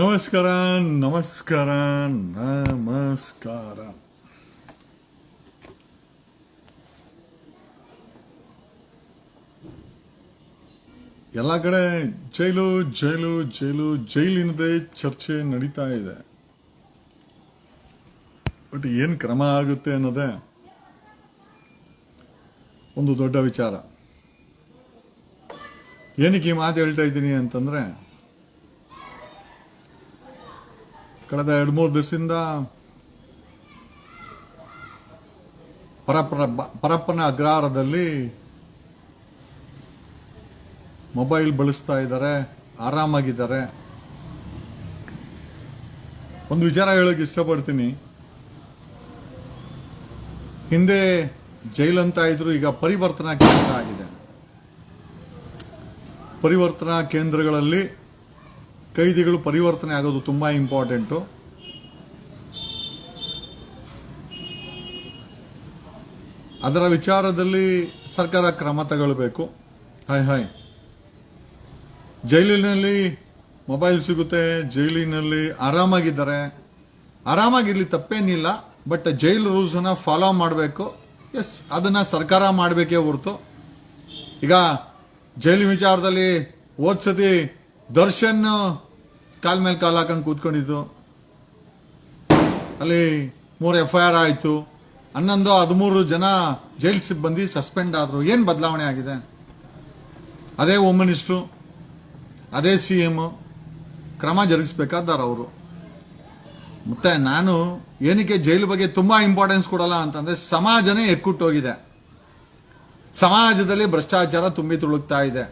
ನಮಸ್ಕಾರ ನಮಸ್ಕಾರ ನಮಸ್ಕಾರ. ಎಲ್ಲ ಕಡೆ ಜೈಲು ಜೈಲು ಜೈಲು, ಜೈಲಿನದೇ ಚರ್ಚೆ ನಡೀತಾ ಇದೆ. ಬಟ್ ಏನು ಕ್ರಮ ಆಗುತ್ತೆ ಅನ್ನೋದೇ ಒಂದು ದೊಡ್ಡ ವಿಚಾರ. ಏನಕ್ಕೆ ಈ ಮಾತು ಹೇಳ್ತಾ ಇದ್ದೀನಿ ಅಂತಂದ್ರೆ ಕಳೆದ ಎರಡು ಮೂರು ದಿವಸದಿಂದ ಪರಪ್ಪನ ಪರಪ್ಪನ ಅಗ್ರಹಾರದಲ್ಲಿ ಮೊಬೈಲ್ ಬಳಸ್ತಾ ಇದ್ದಾರೆ, ಆರಾಮಾಗಿದ್ದಾರೆ. ಒಂದು ವಿಚಾರ ಹೇಳೋಕೆ ಇಷ್ಟಪಡ್ತೀನಿ. ಹಿಂದೆ ಜೈಲಂತ ಇದ್ರು ಈಗ ಪರಿವರ್ತನಾ ಕೇಂದ್ರ ಆಗಿದೆ. ಪರಿವರ್ತನಾ ಕೇಂದ್ರಗಳಲ್ಲಿ ಕೈದಿಗಳು ಪರಿವರ್ತನೆ ಆಗೋದು ತುಂಬ ಇಂಪಾರ್ಟೆಂಟು. ಅದರ ವಿಚಾರದಲ್ಲಿ ಸರ್ಕಾರ ಕ್ರಮ ತಗೊಳ್ಬೇಕು. ಹಾಯ್ ಹಾಯ್ ಜೈಲಿನಲ್ಲಿ ಮೊಬೈಲ್ ಸಿಗುತ್ತೆ, ಜೈಲಿನಲ್ಲಿ ಆರಾಮಾಗಿದ್ದಾರೆ. ಆರಾಮಾಗಿರಲಿ ತಪ್ಪೇನಿಲ್ಲ, ಬಟ್ ಜೈಲ್ ರೂಲ್ಸನ್ನು ಫಾಲೋ ಮಾಡಬೇಕು. ಎಸ್, ಅದನ್ನ ಸರ್ಕಾರ ಮಾಡಬೇಕೇ ಹೊರತು. ಈಗ ಜೈಲು ವಿಚಾರದಲ್ಲಿ ಓದ್ಸತಿ ದರ್ಶನ್ ಕಾಲ್ ಮೇಲೆ ಕಾಲ್ ಹಾಕೊಂಡು ಕೂತ್ಕೊಂಡಿದ್ದು. ಅಲ್ಲಿ ಮೂರು ಎಫ್ ಐ ಆರ್ ಆಯಿತು. ಹನ್ನೊಂದು, ಹದಿಮೂರು ಜನ ಜೈಲ್ ಸಿಬ್ಬಂದಿ ಸಸ್ಪೆಂಡ್ ಆದರು. ಏನು ಬದಲಾವಣೆ ಆಗಿದೆ? ಅದೇ ಹೋಮ್ ಮಿನಿಸ್ಟ್ರು ಅದೇ ಸಿ ಎಂ ಕ್ರಮ ಜರುಗಿಸ್ಬೇಕಾದ್ದಾರೆ ಅವರು. ಮತ್ತು ನಾನು ಏನಕ್ಕೆ ಜೈಲು ಬಗ್ಗೆ ತುಂಬ ಇಂಪಾರ್ಟೆನ್ಸ್ ಕೊಡಲ್ಲ ಅಂತಂದರೆ ಸಮಾಜನೇ ಎಕ್ಕುಟ್ಟೋಗಿದೆ ಸಮಾಜದಲ್ಲಿ ಭ್ರಷ್ಟಾಚಾರ ತುಂಬಿ ತುಳುಕ್ತಾ ಇದೆ.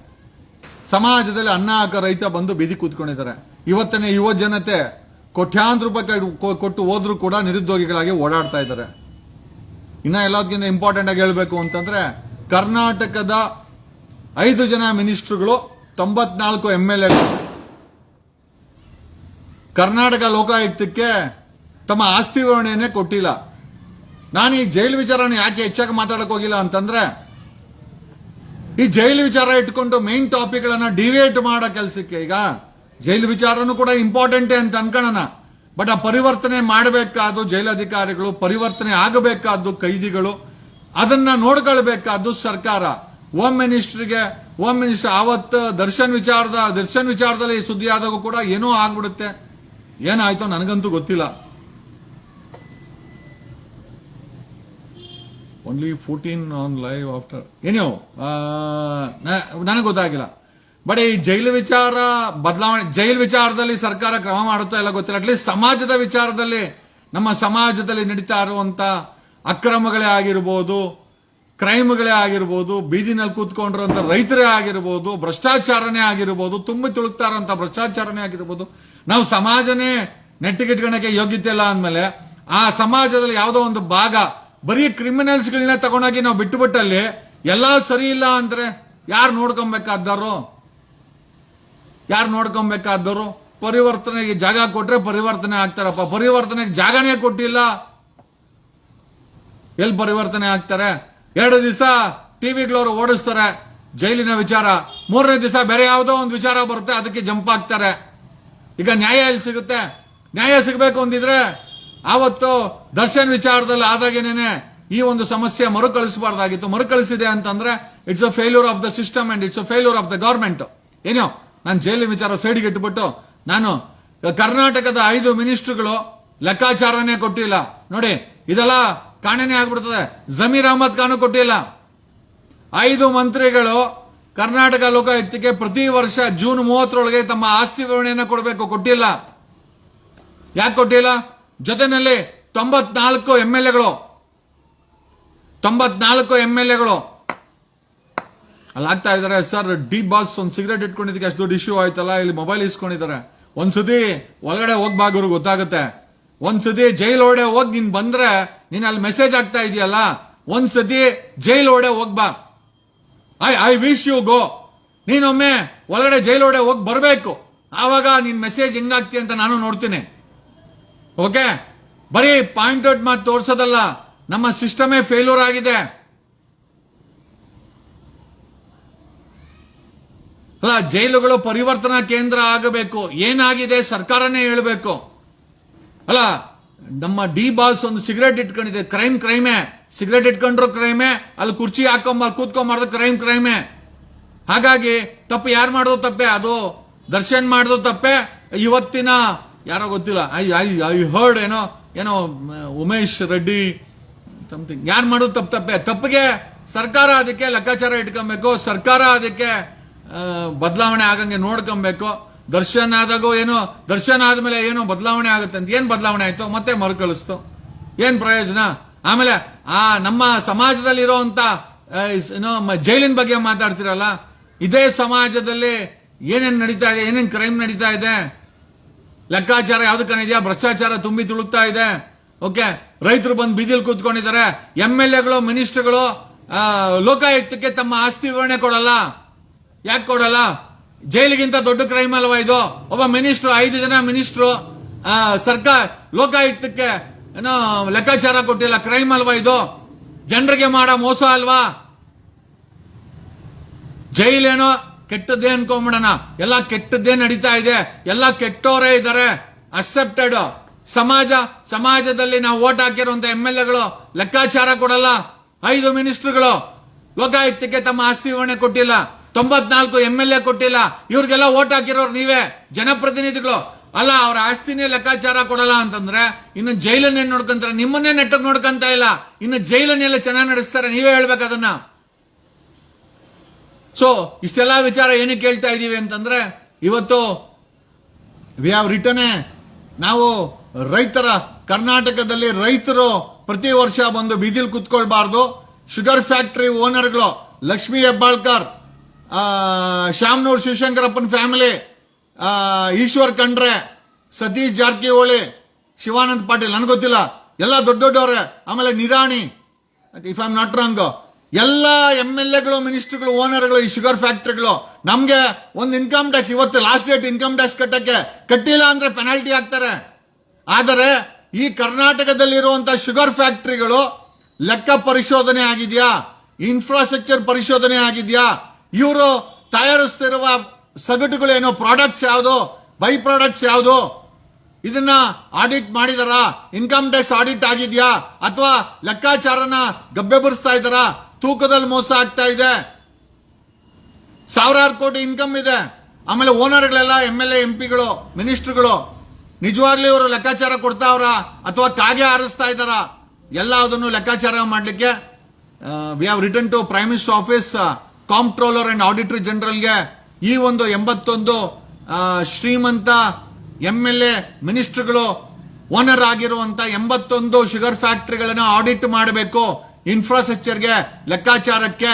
ಸಮಾಜದಲ್ಲಿ ಅನ್ನ ಹಾಕ ರೈತ ಬಂದು ಬೀದಿ ಕೂತ್ಕೊಂಡಿದ್ದಾರೆ. ಇವತ್ತಿನ ಯುವ ಜನತೆ ಕೋಟ್ಯಾಂತರ ರೂಪಾಯಿ ಕೊಟ್ಟು ಹೋದ್ರೂ ಕೂಡ ನಿರುದ್ಯೋಗಿಗಳಾಗಿ ಓಡಾಡ್ತಾ ಇದ್ದಾರೆ. ಇನ್ನ ಎಲ್ಲದಕ್ಕಿಂತ ಇಂಪಾರ್ಟೆಂಟ್ ಆಗಿ ಹೇಳಬೇಕು ಅಂತಂದ್ರೆ, ಕರ್ನಾಟಕದ ಐದು ಜನ ಮಿನಿಸ್ಟ್ರುಗಳು, ತೊಂಬತ್ನಾಲ್ಕು ಎಂ ಎಲ್ ಎ ಕರ್ನಾಟಕ ಲೋಕಾಯುಕ್ತಕ್ಕೆ ತಮ್ಮ ಆಸ್ತಿ ವಿವರಣೆಯನ್ನೇ ಕೊಟ್ಟಿಲ್ಲ. ನಾನು ಈ ಜೈಲು ವಿಚಾರನ ಯಾಕೆ ಹೆಚ್ಚಾಗಿ ಮಾತಾಡಕ್ ಹೋಗಿಲ್ಲ ಅಂತಂದ್ರೆ, ಈ ಜೈಲು ವಿಚಾರ ಇಟ್ಕೊಂಡು ಮೇನ್ ಟಾಪಿಕ್ಗಳನ್ನ ಡಿವೇಟ್ ಮಾಡೋ ಕೆಲಸಕ್ಕೆ ಈಗ ಜೈಲು ವಿಚಾರನೂ ಕೂಡ ಇಂಪಾರ್ಟೆಂಟೇ ಅಂತ ಅನ್ಕೋಣ ಬಟ್ ಆ ಪರಿವರ್ತನೆ ಮಾಡಬೇಕಾದ್ದು ಜೈಲಧಿಕಾರಿಗಳು, ಪರಿವರ್ತನೆ ಆಗಬೇಕಾದ್ದು ಕೈದಿಗಳು, ಅದನ್ನ ನೋಡ್ಕೊಳ್ಬೇಕಾದ್ದು ಸರ್ಕಾರ. ಹೋಮ್ ಮಿನಿಸ್ಟ್ರಿಗೆ ಹೋಮ್ ಮಿನಿಸ್ಟರ್ ಆವತ್ತು ದರ್ಶನ್ ವಿಚಾರದ, ದರ್ಶನ್ ವಿಚಾರದಲ್ಲಿ ಸುದ್ದಿ ಆದಾಗೂ ಕೂಡ ಏನೋ ಆಗ್ಬಿಡುತ್ತೆ. ಏನಾಯ್ತೋ ನನಗಂತೂ ಗೊತ್ತಿಲ್ಲ. Only fourteen on live after ಏನೋ ನನಗೆ ಗೊತ್ತಾಗಿಲ್ಲ. ಬಟ್ ಈ ಜೈಲು ವಿಚಾರ ಬದಲಾವಣೆ, ಜೈಲು ವಿಚಾರದಲ್ಲಿ ಸರ್ಕಾರ ಕ್ರಮ ಮಾಡುತ್ತಾ ಇಲ್ಲ ಗೊತ್ತಿಲ್ಲ. ಅಟ್ಲೀಸ್ಟ್ ಸಮಾಜದ ವಿಚಾರದಲ್ಲಿ, ನಮ್ಮ ಸಮಾಜದಲ್ಲಿ ನಡೀತಾ ಇರುವಂತ ಅಕ್ರಮಗಳೇ ಆಗಿರ್ಬೋದು, ಕ್ರೈಮ್ಗಳೇ ಆಗಿರ್ಬೋದು, ಬೀದಿನಲ್ಲಿ ಕೂತ್ಕೊಂಡಿರುವಂತ ರೈತರೇ ಆಗಿರ್ಬೋದು, ಭ್ರಷ್ಟಾಚಾರನೇ ಆಗಿರ್ಬೋದು, ತುಂಬಿ ತುಳುಕ್ತಾ ಇರೋಂಥ ಭ್ರಷ್ಟಾಚಾರನೇ ಆಗಿರ್ಬೋದು, ನಾವು ಸಮಾಜನೇ ನೆಟ್ಟಿಗಿಟ್ಕೊಳಕ್ಕೆ ಯೋಗ್ಯತೆ ಇಲ್ಲ ಅಂದಮೇಲೆ, ಆ ಸಮಾಜದಲ್ಲಿ ಯಾವುದೋ ಒಂದು ಭಾಗ, ಬರೀ ಕ್ರಿಮಿನಲ್ಸ್ಗಳನ್ನ ತಗೊಂಡೋಗಿ ನಾವು ಬಿಟ್ಟುಬಿಟ್ಟಲ್ಲಿ ಎಲ್ಲ ಸರಿ ಇಲ್ಲ ಅಂದರೆ ಯಾರು ನೋಡ್ಕೊಬೇಕಾದವರು? ಯಾರು ನೋಡ್ಕೊಬೇಕಾದವರು? ಪರಿವರ್ತನೆಗೆ ಜಾಗ ಕೊಟ್ರೆ ಪರಿವರ್ತನೆ ಆಗ್ತಾರಪ್ಪ. ಪರಿವರ್ತನೆಗೆ ಜಾಗನೇ ಕೊಟ್ಟಿಲ್ಲ. ಎಲ್ಲಿ ಪರಿವರ್ತನೆ ಆಗ್ತಾರೆ? ಎರಡು ದಿವಸ ಟಿವಿಗಳವರು ಓಡಿಸ್ತಾರೆ. ಜೈಲಿನ ವಿಚಾರ. ಮೂರನೇ ದಿವಸ ಬೇರೆ ಯಾವುದೋ ಒಂದು ವಿಚಾರ ಬರುತ್ತೆ, ಅದಕ್ಕೆ ಜಂಪ್ ಆಗ್ತಾರೆ ಈಗ ನ್ಯಾಯ ಎಲ್ಲಿ ಸಿಗುತ್ತೆ? ನ್ಯಾಯ ಸಿಗಬೇಕು ಅಂದಿದ್ರೆ, ಆವತ್ತು ದರ್ಶನ್ ವಿಚಾರದಲ್ಲಿ ಆದಾಗೇನೆ ಈ ಒಂದು ಸಮಸ್ಯೆ ಮರುಕಳಿಸಬಾರ್ದಾಗಿತ್ತು. ಮರುಕಳಿಸಿದೆ ಅಂತಂದ್ರೆ it's a failure of the system and it's a failure of the government ಏನೋ ನಾನು ಜೈಲಿನ ವಿಚಾರ ಸೈಡ್ಗೆ ಇಟ್ಬಿಟ್ಟು ನಾನು ಕರ್ನಾಟಕದ ಐದು ಮಿನಿಸ್ಟ್ರುಗಳು ಲೆಕ್ಕಾಚಾರನೇ ಕೊಟ್ಟಿಲ್ಲ. ನೋಡಿ, ಇದೆಲ್ಲ ಕಾಣೆನೇ ಆಗ್ಬಿಡ್ತದೆ. ಜಮೀರ್ ಅಹಮದ್ ಖಾನು ಕೊಟ್ಟಿಲ್ಲ. ಐದು ಮಂತ್ರಿಗಳು ಕರ್ನಾಟಕ ಲೋಕಾಯುಕ್ತಕ್ಕೆ ಪ್ರತಿ ವರ್ಷ ಜೂನ್ ಮೂವತ್ತರೊಳಗೆ ತಮ್ಮ ಆಸ್ತಿ ವಿವರಣೆಯನ್ನು ಕೊಡಬೇಕು. ಕೊಟ್ಟಿಲ್ಲ. ಯಾಕೆ ಕೊಟ್ಟಿಲ್ಲ? ಜೊತೆನಲ್ಲಿ ತೊಂಬತ್ನಾಲ್ಕು ಎಂ ಎಲ್ ಎಗಳು. ತೊಂಬತ್ನಾಲ್ಕು ಎಂ ಎಲ್ ಎಗಳು. ಅಲ್ಲಿ ಆಗ್ತಾ ಇದಾರೆ ಸರ್, ಡಿ ಬಾಸ್ ಒಂದು ಸಿಗರೇಟ್ ಇಟ್ಕೊಂಡಿದ್ದಕ್ಕೆ ಅಷ್ಟು ದೊಡ್ಡ ಇಶ್ಯೂ ಆಯ್ತಲ್ಲ? ಇಲ್ಲಿ ಮೊಬೈಲ್ ಇಸ್ಕೊಂಡಿದ್ದಾರೆ. ಒಂದ್ಸತಿ ಒಳಗಡೆ ಹೋಗ್ಬಾಗರು ಗೊತ್ತಾಗುತ್ತೆ. ಒಂದ್ಸತಿ ಜೈಲ್ ಓಡೆ ಹೋಗಿ ನೀನ್ ಬಂದ್ರೆ ನೀನ್ ಅಲ್ಲಿ ಮೆಸೇಜ್ ಆಗ್ತಾ ಇದೆಯಲ್ಲ? ಒಂದ್ಸತಿ ಜೈಲ್ ಒಳಗಡೆ ಹೋಗ್ಬಾ I I wish you go ನೀನೊಮ್ಮೆ ಒಳಗಡೆ ಜೈಲ್ ಓಡೆ ಹೋಗಿ ಬರಬೇಕು. ಆವಾಗ ನಿನ್ ಮೆಸೇಜ್ ಹೆಂಗಾಗ್ತಿ ಅಂತ ನಾನು ನೋಡ್ತೀನಿ. ಓಕೆ ಬರೀ ಪಾಯಿಂಟ್ ಔಟ್ ಮಾತು ತೋರ್ಸೋದಲ್ಲ. ನಮ್ಮ ಸಿಸ್ಟಮೇ ಫೇಲ್ಯೂರ್ ಆಗಿದೆ. ಅಲ್ಲ, ಜೈಲುಗಳು ಪರಿವರ್ತನಾ ಕೇಂದ್ರ ಆಗಬೇಕು. ಏನಾಗಿದೆ ಸರ್ಕಾರನೇ ಹೇಳಬೇಕು. ಅಲ್ಲ, ನಮ್ಮ ಡಿ ಬಾಸ್ ಒಂದು ಸಿಗರೇಟ್ ಇಟ್ಕೊಂಡಿದೆ. ಕ್ರೈಮ್, ಕ್ರೈಮೇ. ಸಿಗರೇಟ್ ಇಟ್ಕೊಂಡ್ರು ಕ್ರೈಮೇ. ಅಲ್ಲಿ ಕುರ್ಚಿ ಹಾಕೊಂಬ, ಕೂತ್ಕೊಂಬಾರ್ದು ಕ್ರೈಮ್, ಕ್ರೈಮೇ. ಹಾಗಾಗಿ ತಪ್ಪು ಯಾರು ಮಾಡೋದು ತಪ್ಪೆ? ಅದು ದರ್ಶನ್ ಮಾಡೋದು ತಪ್ಪೆ. ಇವತ್ತಿನ ಯಾರೋ ಗೊತ್ತಿಲ್ಲ. ಐ ಐ ಐ ಹರ್ಡ್ ಏನೋ ಏನೋ, ಉಮೇಶ್ ರೆಡ್ಡಿ ಸಮಥಿಂಗ್ ಯಾರು ಮಾಡೋದು ತಪ್ಪು ತಪ್ಪೆ? ತಪ್ಪಿಗೆ ಸರ್ಕಾರ ಅದಕ್ಕೆ ಲೆಕ್ಕಾಚಾರ ಇಟ್ಕೊಬೇಕು. ಸರ್ಕಾರ ಅದಕ್ಕೆ ಬದಲಾವಣೆ ಆಗಂಗೆ ನೋಡ್ಕೊಬೇಕು. ದರ್ಶನ ಆದಾಗೂ ಏನೋ ದರ್ಶನ ಆದ್ಮೇಲೆ ಏನೋ ಬದಲಾವಣೆ ಆಗುತ್ತೆ ಅಂತ ಏನ್ ಬದಲಾವಣೆ ಆಯ್ತು ಮತ್ತೆ ಮರುಕಳಿಸ್ತು. ಏನ್ ಪ್ರಯೋಜನ? ಆಮೇಲೆ ಆ ನಮ್ಮ ಸಮಾಜದಲ್ಲಿ ಆ, ಏನೋ ಜೈಲಿನ ಬಗ್ಗೆ ಮಾತಾಡ್ತಿರಲ್ಲ ಇದೇ ಸಮಾಜದಲ್ಲಿ ಏನೇನ್ ನಡೀತಾ ಇದೆ ಏನೇನ್ ಕ್ರೈಮ್ ನಡೀತಾ ಇದೆ ಲೆಕ್ಕಾಚಾರ ಯಾವ್ದಕ್ಕನ ಇದೆಯಾ ಭ್ರಷ್ಟಾಚಾರ ತುಂಬಿ ತುಳುಕ್ತಾ ಇದೆ. ಓಕೆ ರೈತರು ಬಂದು ಬೀದಿಲ್ ಕೂತ್ಕೊಂಡಿದ್ದಾರೆ. ಎಂ ಎಲ್ ಎಗಳು ಮಿನಿಸ್ಟರ್ಗಳು ಲೋಕಾಯುಕ್ತಕ್ಕೆ ತಮ್ಮ ಆಸ್ತಿ ವಿವರಣೆ ಕೊಡಲ್ಲ. ಯಾಕೆ ಕೊಡಲ್ಲ? ಜೈಲಿಗಿಂತ ದೊಡ್ಡ ಕ್ರೈಮ್ ಅಲ್ವಾ ಇದು? ಒಬ್ಬ ಮಿನಿಸ್ಟ್ರು ಐದು ಜನ ಮಿನಿಸ್ಟ್ರು ಸರ್ಕಾರ, ಲೋಕಾಯುಕ್ತಕ್ಕೆ, ಏನೋ, ಲೆಕ್ಕಾಚಾರ ಕೊಟ್ಟಿಲ್ಲ. ಕ್ರೈಮ್ ಅಲ್ವಾ ಇದು? ಜನರಿಗೆ ಮಾಡೋ ಮೋಸ ಅಲ್ವಾ? ಜೈಲೇನೋ ಕೆಟ್ಟದ್ದೇ ಅನ್ಕೊಂಬಿಡೋಣ. ಎಲ್ಲ ಕೆಟ್ಟದ್ದೇ ನಡೀತಾ ಇದೆ. ಎಲ್ಲ ಕೆಟ್ಟೋರೇ ಇದ್ದಾರೆ. ಅಕ್ಸೆಪ್ಟೆಡ್ ಸಮಾಜ, ಸಮಾಜದಲ್ಲಿ ನಾವು ಓಟ್ ಹಾಕಿರುವಂತ ಎಂ ಎಲ್ ಎಗಳು ಲೆಕ್ಕಾಚಾರ ಕೊಡಲ್ಲ. ಐದು ಮಿನಿಸ್ಟರ್ಗಳು ಲೋಕಾಯುಕ್ತಕ್ಕೆ ತಮ್ಮ ಆಸ್ತಿ ವಿವರಣೆ ಕೊಟ್ಟಿಲ್ಲ. ತೊಂಬತ್ನಾಲ್ಕು ಎಂ ಎಲ್ ಎ ಕೊಟ್ಟಿಲ್ಲ. ಇವ್ರಿಗೆಲ್ಲ ಓಟ್ ಹಾಕಿರೋರು ನೀವೇ, ಜನಪ್ರತಿನಿಧಿಗಳು. ಅಲ್ಲ, ಅವ್ರ ಆಸ್ತಿನೇ ಲೆಕ್ಕಾಚಾರ ಕೊಡಲ್ಲ ಅಂತಂದ್ರೆ, ಇನ್ನು ಜೈಲನ್ನೇ ನೋಡ್ಕೊಂತಾರೆ? ನಿಮ್ಮನ್ನೇ ನೆಟ್ಟಕ್ ನೋಡ್ಕೊಂತ ಇಲ್ಲ. ಇನ್ನು ಜೈಲನ್ನೆಲ್ಲ ಚೆನ್ನಾಗಿ ನಡೆಸ್ತಾರೆ. ನೀವೇ ಹೇಳ್ಬೇಕು ಅದನ್ನ. ಸೊ ಇಷ್ಟೆಲ್ಲ ವಿಚಾರ ಏನಕ್ಕೆ ಹೇಳ್ತಾ ಇದ್ದೀವಿ ಅಂತಂದ್ರೆ, ಇವತ್ತು ವಿ ಹ್ಯಾವ್ ರಿಟರ್ನ್ ನಾವು ರೈತರ, ಕರ್ನಾಟಕದಲ್ಲಿ ರೈತರು ಪ್ರತಿ ವರ್ಷ ಬಂದು ಬೀದಿಲ್ ಕುತ್ಕೊಳ್ಬಾರ್ದು. ಶುಗರ್ ಫ್ಯಾಕ್ಟರಿ ಓನರ್ಗಳು ಲಕ್ಷ್ಮೀ ಹೆಬ್ಬಾಳ್ಕರ್ ಶ್ಯಾಮ್ನೂರ್ ಶಿವಶಂಕರಪ್ಪನ ಫ್ಯಾಮಿಲಿ ಈಶ್ವರ್ ಖಂಡ್ರೆ, ಸತೀಶ್ ಜಾರಕಿಹೊಳಿ, ಶಿವಾನಂದ್ ಪಾಟೀಲ್, ನನಗೆ ಗೊತ್ತಿಲ್ಲ. ಎಲ್ಲ ದೊಡ್ಡ ದೊಡ್ಡವ್ರೆ, ಆಮೇಲೆ Nirani if I'm not wrong ಎಲ್ಲ ಎಂ ಎಲ್ ಎಗಳು ಮಿನಿಸ್ಟರ್ಗಳು ಓನರ್ಗಳು ಈ ಶುಗರ್ ಫ್ಯಾಕ್ಟ್ರಿಗಳು ನಮಗೆ ಒಂದು ಇನ್ಕಮ್ ಟ್ಯಾಕ್ಸ್ ಇವತ್ತು ಲಾಸ್ಟ್ ಡೇಟ್ ಇನ್ಕಮ್ ಟ್ಯಾಕ್ಸ್ ಕಟ್ಟಕ್ಕೆ ಕಟ್ಟಿಲ್ಲ ಅಂದ್ರೆ ಪೆನಾಲ್ಟಿ ಹಾಕ್ತಾರೆ. ಆದರೆ ಈ ಕರ್ನಾಟಕದಲ್ಲಿರುವಂತಹ ಶುಗರ್ ಫ್ಯಾಕ್ಟ್ರಿಗಳು ಲೆಕ್ಕ ಪರಿಶೋಧನೆ ಆಗಿದೆಯಾ? ಇನ್ಫ್ರಾಸ್ಟ್ರಕ್ಚರ್ ಪರಿಶೋಧನೆ ಆಗಿದೆಯಾ? ಇವರು ತಯಾರಿಸ್ತಿರುವ ಸಗಟುಗಳೇನೋ ಪ್ರಾಡಕ್ಟ್ಸ್ ಯಾವುದು ಬೈ ಪ್ರಾಡಕ್ಟ್ಸ್ ಯಾವುದು, ಇದನ್ನ ಆಡಿಟ್ ಮಾಡಿದಾರ? ಇನ್ಕಮ್ ಟ್ಯಾಕ್ಸ್ ಆಡಿಟ್ ಆಗಿದ್ಯಾ? ಅಥವಾ ಲೆಕ್ಕಾಚಾರನ ಗಬ್ಬೆ ಬರಿಸ್ತಾ ಇದಾರ? ತೂಕದಲ್ಲಿ ಮೋಸ ಆಗ್ತಾ ಇದೆ. ಸಾವಿರಾರು ಕೋಟಿ ಇನ್ಕಮ್ ಇದೆ. ಆಮೇಲೆ ಓನರ್ಗಳೆಲ್ಲ ಎಂ ಎಲ್ ಎಂ ಪಿಗಳು ಮಿನಿಸ್ಟರ್ಗಳು ನಿಜವಾಗ್ಲೂ ಇವರು ಲೆಕ್ಕಾಚಾರ ಕೊಡ್ತಾ ಕೊಡ್ತಾವ್ರ ಅಥವಾ ಕಾಗೆ ಹಾರಿಸ್ತಾ ಇದಾರ? ಎಲ್ಲ ಅದನ್ನು ಲೆಕ್ಕಾಚಾರ ಮಾಡಲಿಕ್ಕೆ we have return to prime minister office comptroller and auditor ಜನರಲ್ಗೆ ಈ ಒಂದು ಎಂಬತ್ತೊಂದು ಶ್ರೀಮಂತ ಎಂ ಎಲ್ ಎ ಮಿನಿಸ್ಟರ್ಗಳು ಓನರ್ ಆಗಿರುವಂತ ಎಂಬತ್ತೊಂದು ಶುಗರ್ ಫ್ಯಾಕ್ಟರಿಗಳನ್ನು ಆಡಿಟ್ ಮಾಡಬೇಕು. ಇನ್ಫ್ರಾಸ್ಟ್ರಕ್ಚರ್ಗೆ ಲೆಕ್ಕಾಚಾರಕ್ಕೆ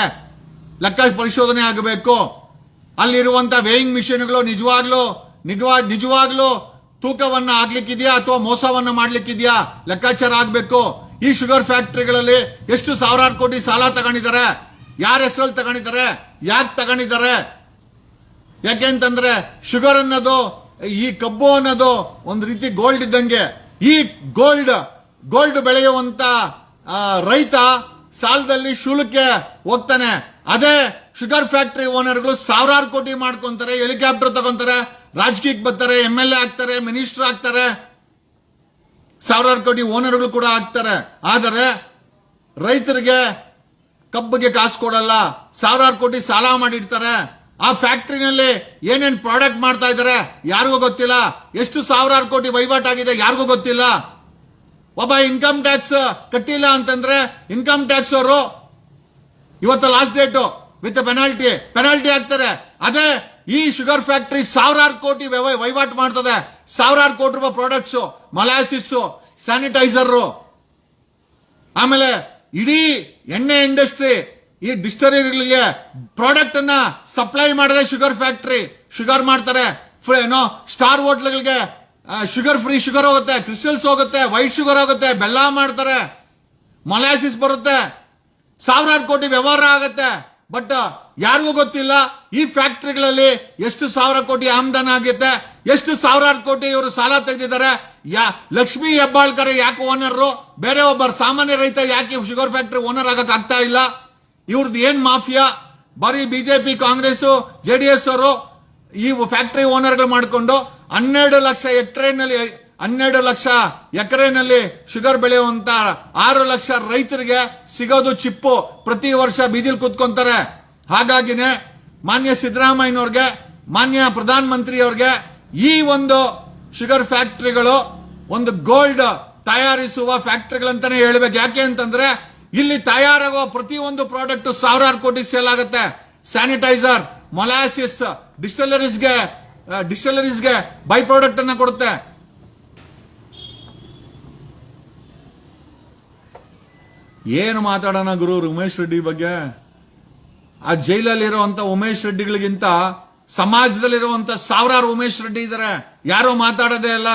ಲೆಕ್ಕ ಪರಿಶೋಧನೆ ಆಗಬೇಕು. ಅಲ್ಲಿರುವಂತ ವೇಯಿಂಗ್ ಮಿಷಿನ್ಗಳು ನಿಜವಾಗ್ಲೂ, ನಿಜವಾ, ನಿಜವಾಗ್ಲೂ ತೂಕವನ್ನ ಆಗ್ಲಿಕ್ಕಿದೆಯಾ ಅಥವಾ ಮೋಸವನ್ನ ಮಾಡ್ಲಿಕ್ಕಿದ್ಯಾ? ಲೆಕ್ಕಾಚಾರ ಆಗಬೇಕು. ಈ ಶುಗರ್ ಫ್ಯಾಕ್ಟರಿಗಳಲ್ಲಿ ಎಷ್ಟು ಸಾವಿರಾರು ಕೋಟಿ ಸಾಲ ತಗೊಂಡಿದ್ದಾರೆ? ಯಾರ ಹೆಸರಲ್ಲಿ ತಗೊಂಡಿದ್ದಾರೆ? ಯಾಕೆ ತಗೊಂಡಿದ್ದಾರೆ? ಯಾಕೆಂತಂದ್ರೆ ಶುಗರ್ ಅನ್ನೋದು, ಈ ಕಬ್ಬು ಅನ್ನೋದು ಒಂದು ರೀತಿ ಗೋಲ್ಡ್ ಇದ್ದಂಗೆ. ಈ ಗೋಲ್ಡ್ ಗೋಲ್ಡ್ ಬೆಳೆಯುವಂತ ರೈತ ಸಾಲದಲ್ಲಿ ಶುಲ್ಕೆ ಹೋಗ್ತಾನೆ. ಅದೇ ಶುಗರ್ ಫ್ಯಾಕ್ಟರಿ ಓನರ್ಗಳು ಸಾವಿರಾರು ಕೋಟಿ ಮಾಡ್ಕೊಂತಾರೆ, ಹೆಲಿಕಾಪ್ಟರ್ ತಗೊಂತಾರೆ, ರಾಜಕೀಯಕ್ಕೆ ಬರ್ತಾರೆ, ಎಂ ಎಲ್ ಎ ಆಗ್ತಾರೆ, ಮಿನಿಸ್ಟರ್ ಆಗ್ತಾರೆ. ಸಾವಿರಾರು ಕೋಟಿ ಓನರ್ಗಳು ಕೂಡ ಆಗ್ತಾರೆ. ಆದರೆ ರೈತರಿಗೆ ಕಬ್ಬಿಗೆ ಕಾಸು ಕೊಡಲ್ಲ, ಸಾವಿರಾರು ಕೋಟಿ ಸಾಲ ಮಾಡಿಡ್ತಾರೆ ಆ ಫ್ಯಾಕ್ಟ್ರಿನಲ್ಲಿ ಏನೇನ್ ಪ್ರಾಡಕ್ಟ್ ಮಾಡ್ತಾ ಇದ್ದಾರೆ ಯಾರಿಗೂ ಗೊತ್ತಿಲ್ಲ. ಎಷ್ಟು ಸಾವಿರಾರು ಕೋಟಿ ವಹಿವಾಟಾಗಿದೆ ಯಾರಿಗೂ ಗೊತ್ತಿಲ್ಲ. ಒಬ್ಬ ಇನ್ಕಮ್ ಟ್ಯಾಕ್ಸ್ ಕಟ್ಟಿಲ್ಲ ಅಂತಂದ್ರೆ ಇನ್ಕಮ್ ಟ್ಯಾಕ್ಸ್ ಅವರು ಇವತ್ತು last date with penalty penalty ಹಾಕ್ತಾರೆ. ಅದೇ ಈ ಶುಗರ್ ಫ್ಯಾಕ್ಟ್ರಿ ಸಾವಿರಾರು ಕೋಟಿ ವಹಿವಾಟು ಮಾಡ್ತದೆ. ಸಾವಿರಾರು ಕೋಟಿ ರೂಪಾಯಿ ಪ್ರಾಡಕ್ಟ್ಸ್ ಮಲಾಸಿಸ್ ಸ್ಯಾನಿಟೈಸರ್ ಆಮೇಲೆ ಇಡೀ ಎಣ್ಣೆ ಇಂಡಸ್ಟ್ರಿ, ಈ ಡಿಸ್ಟರಿಗಳಿಗೆ ಪ್ರಾಡಕ್ಟ್ ಅನ್ನ ಸಪ್ಲೈ ಮಾಡದೆ ಶುಗರ್ ಫ್ಯಾಕ್ಟರಿ ಶುಗರ್ ಮಾಡ್ತಾರೆ. ಏನೋ ಸ್ಟಾರ್ ಹೋಟ್ಲ್ಗಳಿಗೆ ಶುಗರ್ ಫ್ರೀ ಶುಗರ್ ಹೋಗುತ್ತೆ ಕ್ರಿಸ್ಟಲ್ಸ್ ಹೋಗುತ್ತೆ ವೈಟ್ ಶುಗರ್ ಹೋಗುತ್ತೆ, ಬೆಲ್ಲ ಮಾಡ್ತಾರೆ. ಮೊಲಾಸಿಸ್ ಬರುತ್ತೆ. ಸಾವಿರಾರು ಕೋಟಿ ವ್ಯವಹಾರ ಆಗತ್ತೆ. ಬಟ್ ಯಾರಿಗೂ ಗೊತ್ತಿಲ್ಲ, ಈ ಫ್ಯಾಕ್ಟರಿಗಳಲ್ಲಿ ಎಷ್ಟು ಸಾವಿರ ಕೋಟಿ ಆಮದಾನ ಆಗುತ್ತೆ, ಎಷ್ಟು ಸಾವಿರಾರು ಕೋಟಿ ಇವರು ಸಾಲ ತೆಗೆದಿದ್ದಾರೆ. ಯಾ, ಲಕ್ಷ್ಮೀ ಹೆಬ್ಬಾಳ್ಕರ್ ಯಾಕೆ ಓನರ್ ಬೇರೆ ಒಬ್ಬ ಸಾಮಾನ್ಯ ರೈತ ಯಾಕೆ ಶುಗರ್ ಫ್ಯಾಕ್ಟರಿ ಓನರ್ ಆಗಕ್ ಆಗ್ತಾ ಇಲ್ಲ? ಇವ್ರದ್ದು ಏನ್ ಮಾಫಿಯಾ? ಬರೀ ಬಿಜೆಪಿ, ಕಾಂಗ್ರೆಸ್ ಜೆಡಿಎಸ್ ಅವರು ಈ ಫ್ಯಾಕ್ಟರಿ ಓನರ್ಗಳು ಮಾಡಿಕೊಂಡು ಹನ್ನೆರಡು ಲಕ್ಷ ಎಕರೆನಲ್ಲಿ ಹನ್ನೆರಡು ಲಕ್ಷ ಎಕರೆನಲ್ಲಿ ಶುಗರ್ ಬೆಳೆಯುವಂತ ಆರು ಲಕ್ಷ ರೈತರಿಗೆ ಸಿಗೋದು ಚಿಪ್ಪು. ಪ್ರತಿ ವರ್ಷ ಬೀದಿಲ್ ಕೂತ್ಕೊಂತಾರೆ. ಹಾಗಾಗಿನೇ ಮಾನ್ಯ ಸಿದ್ದರಾಮಯ್ಯನವ್ರಿಗೆ, ಮಾನ್ಯ ಪ್ರಧಾನ ಮಂತ್ರಿಯವ್ರಿಗೆ ಈ ಒಂದು ಶುಗರ್ ಫ್ಯಾಕ್ಟರಿಗಳು ಒಂದು ಗೋಲ್ಡ್ ತಯಾರಿಸುವ ಫ್ಯಾಕ್ಟರಿಗಳಂತಾನೆ ಹೇಳ್ಬೇಕು. ಯಾಕೆ ಅಂತಂದ್ರೆ ಇಲ್ಲಿ ತಯಾರಾಗುವ ಪ್ರತಿಯೊಂದು ಪ್ರಾಡಕ್ಟ್ ಸಾವಿರಾರು ಕೋಟಿ ಸೇಲ್ ಆಗುತ್ತೆ. ಸ್ಯಾನಿಟೈಸರ್, ಮೊಲಾಸಿಸ್ ಡಿಸ್ಟಲರೀಸ್ಗೆ ಡಿಸ್ಟಲರೀಸ್ಗೆ ಬೈ ಪ್ರಾಡಕ್ಟ್ ಅನ್ನ ಕೊಡುತ್ತೆ. ಏನು ಮಾತಾಡೋಣ ಗುರು ಉಮೇಶ್ ರೆಡ್ಡಿ ಬಗ್ಗೆ? ಆ ಜೈಲಲ್ಲಿರುವಂತ ಉಮೇಶ್ ರೆಡ್ಡಿಗಳಿಗಿಂತ ಸಮಾಜದಲ್ಲಿರುವಂತ ಸಾವಿರಾರು ಉಮೇಶ್ ರೆಡ್ಡಿ ಇದ್ದಾರೆ ಯಾರೋ ಮಾತಾಡೋದೇ ಅಲ್ಲ.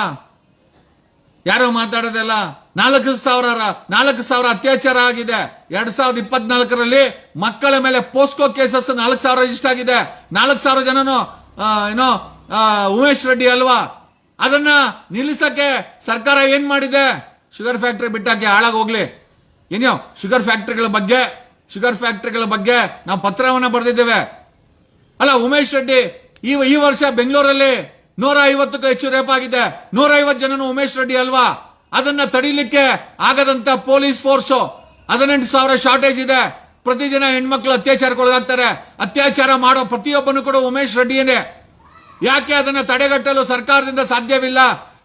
ಯಾರೋ ಮಾತಾಡೋದೇ ಅಲ್ಲ. ನಾಲ್ಕು ಸಾವಿರ ನಾಲ್ಕು ಸಾವಿರ ಅತ್ಯಾಚಾರ ಆಗಿದೆ. ಎರಡ್ ಸಾವಿರದ ಇಪ್ಪತ್ನಾಲ್ಕರಲ್ಲಿ ಮಕ್ಕಳ ಮೇಲೆ ಪೋಸ್ಕೋ ಕೇಸಸ್ ನಾಲ್ಕು ಸಾವಿರ ರಿಜಿಸ್ಟರ್ ಆಗಿದೆ. ನಾಲ್ಕು ಸಾವಿರ ಜನನು ಏನೋ ಉಮೇಶ್ ರೆಡ್ಡಿ ಅಲ್ವಾ? ಅದನ್ನ ನಿಲ್ಲಿಸಕ್ಕೆ ಸರ್ಕಾರ ಏನ್ ಮಾಡಿದೆ? ಶುಗರ್ ಫ್ಯಾಕ್ಟರಿ ಬಿಟ್ಟಾಕಿ ಹಾಳಾಗಿ ಹೋಗ್ಲಿ. ಏನೋ ಶುಗರ್ ಫ್ಯಾಕ್ಟ್ರಿಗಳ ಬಗ್ಗೆ ಶುಗರ್ ಫ್ಯಾಕ್ಟ್ರಿಗಳ ಬಗ್ಗೆ ನಾವು ಪತ್ರವನ್ನ ಬರೆದಿದ್ದೇವೆ. ಅಲ್ಲ, ಉಮೇಶ್ ರೆಡ್ಡಿ, ಈ ಈ ವರ್ಷ ಬೆಂಗಳೂರಲ್ಲಿ ನೂರ ಐವತ್ತಕ್ಕೂ ಹೆಚ್ಚು ರೇಪ್ ಆಗಿದೆ. ನೂರ ಐವತ್ತು ಜನನು ಉಮೇಶ್ ರೆಡ್ಡಿ ಅಲ್ವಾ? ಅದನ್ನ ತಡಿಲಿಕ್ಕೆ ಆಗದಂತ ಪೊಲೀಸ್ ಫೋರ್ಸ್ ಹದಿನೆಂಟು ಸಾವಿರ ಶಾರ್ಟೇಜ್ ಇದೆ. ಪ್ರತಿದಿನ ಹೆಣ್ಮಕ್ಳು ಅತ್ಯಾಚಾರಕ್ಕೊಳಗಾಗ್ತಾರೆ. ಅತ್ಯಾಚಾರ ಮಾಡೋ ಪ್ರತಿಯೊಬ್ಬನು ಕೂಡ ಉಮೇಶ್ ರೆಡ್ಡಿಯೇ ಯಾಕೆ ಅದನ್ನ ತಡೆಗಟ್ಟಲು ಸರ್ಕಾರದಿಂದ ಸಾಧ್ಯವಿಲ್ಲ?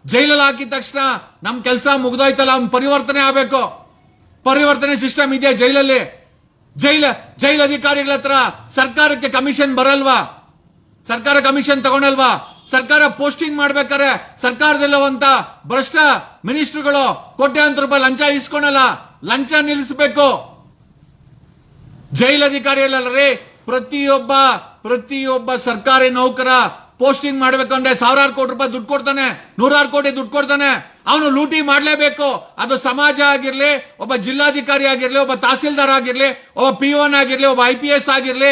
ಜೈಲಲ್ಲಿ ಹಾಕಿದ ತಕ್ಷಣ ನಮ್ ಕೆಲಸ ಮುಗ್ದೋಯ್ತಲ್ಲ, ಅವ್ನ ಪರಿವರ್ತನೆ ಆಗಬೇಕು. ಪರಿವರ್ತನೆ ಸಿಸ್ಟಮ್ ಇದೆ ಜೈಲಲ್ಲಿ. ಜೈಲ, ಜೈಲ್ ಅಧಿಕಾರಿಗಳ ಹತ್ರ ಸರ್ಕಾರಕ್ಕೆ ಕಮಿಷನ್ ಬರಲ್ವಾ? ಸರ್ಕಾರ ಕಮಿಷನ್ ತಗೊಂಡಲ್ವಾ ಸರ್ಕಾರ ಪೋಸ್ಟಿಂಗ್ ಮಾಡ್ಬೇಕಾರೆ ಸರ್ಕಾರದಲ್ಲಿರುವಂತ ಭ್ರಷ್ಟ ಮಿನಿಸ್ಟರ್ಗಳು ಕೋಟ್ಯಾಂತರ ರೂಪಾಯಿ ಲಂಚ ಇಸ್ಕೊಳಲ್ಲ. ಲಂಚ ನಿಲ್ಲಿಸಬೇಕು. ಜೈಲ್ ಅಧಿಕಾರಿಯಲ್ಲರಿ ಪ್ರತಿಯೊಬ್ಬ ಪ್ರತಿಯೊಬ್ಬ ಸರ್ಕಾರಿ ನೌಕರ ಪೋಸ್ಟಿಂಗ್ ಮಾಡ್ಬೇಕಂದ್ರೆ ಸಾವಿರಾರು ಕೋಟಿ ರೂಪಾಯಿ ದುಡ್ಡು ಕೊಡ್ತಾನೆ. ನೂರಾರು ಕೋಟಿ ದುಡ್ಡು ಕೊಡ್ತಾನೆ. ಅವನು ಲೂಟಿ ಮಾಡಲೇಬೇಕು. ಅದು ಸಮಾಜ ಆಗಿರಲಿ, ಒಬ್ಬ ಜಿಲ್ಲಾಧಿಕಾರಿ ಆಗಿರಲಿ, ಒಬ್ಬ ತಹಸೀಲ್ದಾರ್ ಆಗಿರಲಿ, ಒಬ್ಬ ಪಿ ಒನ್ ಆಗಿರಲಿ, ಒಬ್ಬ ಐ ಪಿ ಎಸ್ ಆಗಿರಲಿ,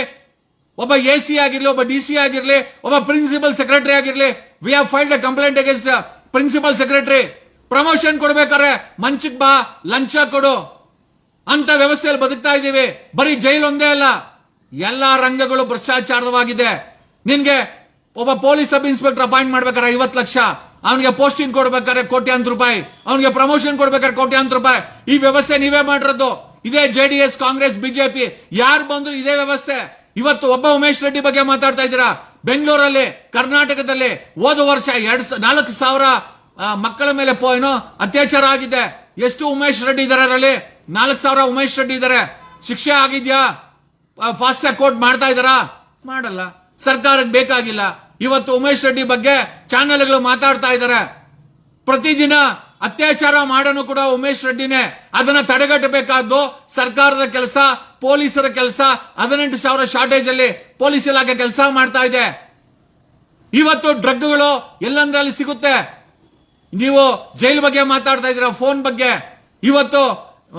ಒಬ್ಬ ಎ ಸಿ ಆಗಿರಲಿ, ಒಬ್ಬ ಡಿ ಸಿ ಆಗಿರಲಿ, ಒಬ್ಬ ಪ್ರಿನ್ಸಿಪಲ್ ಸೆಕ್ರೆಟರಿ ಆಗಿರಲಿ we have filed a complaint against principal secretary promotion ಕೊಡ್ಬೇಕಾರೆ ಮಂಚಕ್ ಬಾ, ಲಂಚ ಕೊಡು. ಅಂತ ವ್ಯವಸ್ಥೆಯಲ್ಲಿ ಬದುಕ್ತಾ ಇದ್ದೀವಿ. ಬರೀ ಒಂದೇ ಅಲ್ಲ, ಎಲ್ಲಾ ರಂಗಗಳು ಭ್ರಷ್ಟಾಚಾರವಾಗಿದೆ ನಿನ್ಗೆ ಒಬ್ಬ ಪೊಲೀಸ್ ಸಬ್ ಇನ್ಸ್ಪೆಕ್ಟರ್ ಅಪಾಯಿಂಟ್ ಮಾಡ್ಬೇಕಾರೆ ಐವತ್ತು ಲಕ್ಷ. ಅವನಿಗೆ ಪೋಸ್ಟಿಂಗ್ ಕೊಡ್ಬೇಕಾದ್ರೆ ಕೋಟ್ಯಾಂತರ ರೂಪಾಯಿ, ಅವನಿಗೆ ಪ್ರಮೋಷನ್ ಕೊಡ್ಬೇಕಾದ್ರೆ ಕೋಟ್ಯಾಂತರ ರೂಪಾಯಿ. ಈ ವ್ಯವಸ್ಥೆ ನೀವೇ ಮಾಡಿರೋದು. ಇದೇ ಜೆಡಿಎಸ್ ಕಾಂಗ್ರೆಸ್ ಬಿಜೆಪಿ ಯಾರು ಬಂದ್ರು ಇದೇ ವ್ಯವಸ್ಥೆ. ಇವತ್ತು ಒಬ್ಬ ಉಮೇಶ್ ರೆಡ್ಡಿ ಬಗ್ಗೆ ಮಾತಾಡ್ತಾ ಇದ್ದೀರಾ? ಬೆಂಗಳೂರಲ್ಲಿ, ಕರ್ನಾಟಕದಲ್ಲಿ ಹೋದ ವರ್ಷ ಎರಡ್ ನಾಲ್ಕು ಸಾವಿರ ಮಕ್ಕಳ ಮೇಲೆ ಏನೋ ಅತ್ಯಾಚಾರ ಆಗಿದೆ. ಎಷ್ಟು ಉಮೇಶ್ ರೆಡ್ಡಿ ಇದಾರೆ ಅದರಲ್ಲಿ? ನಾಲ್ಕು ಸಾವಿರ ಉಮೇಶ್ ರೆಡ್ಡಿ ಇದಾರೆ ಶಿಕ್ಷೆ ಆಗಿದ್ಯಾ? ಫಾಸ್ಟ್ ಟ್ರ್ಯಾಕ್ ಕೋರ್ಟ್ ಮಾಡ್ತಾ ಇದ್ದಾರಾ? ಮಾಡಲ್ಲ. ಸರ್ಕಾರಕ್ಕೆ ಬೇಕಾಗಿಲ್ಲ. ಇವತ್ತು ಉಮೇಶ್ ರೆಡ್ಡಿ ಬಗ್ಗೆ ಚಾನೆಲ್ಗಳು ಮಾತಾಡ್ತಾ ಇದ್ದಾರೆ ಪ್ರತಿದಿನ ಅತ್ಯಾಚಾರ ಮಾಡೋನು ಕೂಡ ಉಮೇಶ್ ರೆಡ್ಡಿನೇ. ಅದನ್ನ ತಡೆಗಟ್ಟಬೇಕಾದ್ದು ಸರ್ಕಾರದ ಕೆಲಸ, ಪೊಲೀಸರ ಕೆಲಸ, ಹದಿನೆಂಟು ಸಾವಿರ ಶಾರ್ಟೇಜ್ ಅಲ್ಲಿ ಪೊಲೀಸ್ ಇಲಾಖೆ ಕೆಲಸ ಮಾಡ್ತಾ ಇದೆ. ಇವತ್ತು ಡ್ರಗ್ಗಳು ಎಲ್ಲಂದ್ರಲ್ಲಿ ಸಿಗುತ್ತೆ? ನೀವು ಜೈಲ್ ಬಗ್ಗೆ ಮಾತಾಡ್ತಾ ಇದ್ದೀರಾ, ಫೋನ್ ಬಗ್ಗೆ? ಇವತ್ತು